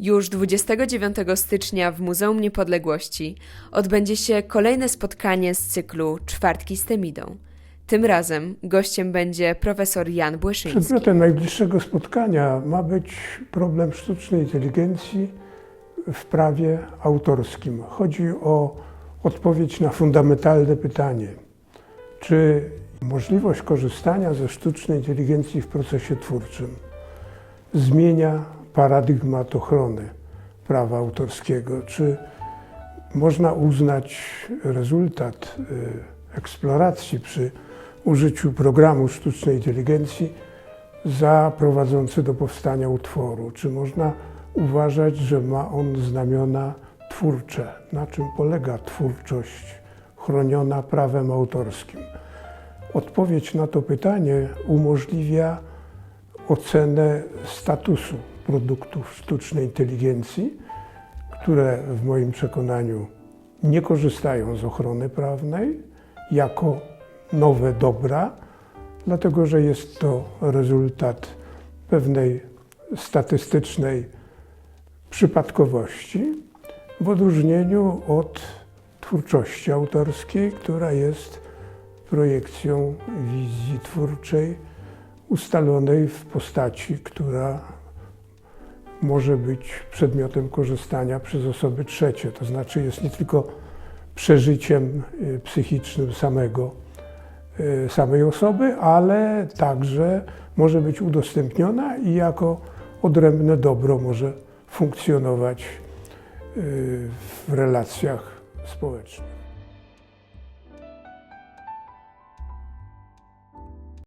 Już 29 stycznia w Muzeum Niepodległości odbędzie się kolejne spotkanie z cyklu Czwartki z Temidą. Tym razem gościem będzie profesor Jan Błyszyński. Przedmiotem najbliższego spotkania ma być problem sztucznej inteligencji w prawie autorskim. Chodzi o odpowiedź na fundamentalne pytanie, czy możliwość korzystania ze sztucznej inteligencji w procesie twórczym zmienia paradygmat ochrony prawa autorskiego, czy można uznać rezultat y, eksploracji przy użyciu programu sztucznej inteligencji za prowadzący do powstania utworu? Czy można uważać, że ma on znamiona twórcze? Na czym polega twórczość chroniona prawem autorskim? Odpowiedź na to pytanie umożliwia ocenę statusu produktów sztucznej inteligencji, które w moim przekonaniu nie korzystają z ochrony prawnej jako nowe dobra, dlatego że jest to rezultat pewnej statystycznej przypadkowości, w odróżnieniu od twórczości autorskiej, która jest projekcją wizji twórczej ustalonej w postaci, która może być przedmiotem korzystania przez osoby trzecie. To znaczy jest nie tylko przeżyciem y, psychicznym samego, y, samej osoby, ale także może być udostępniona i jako odrębne dobro może funkcjonować y, w relacjach społecznych.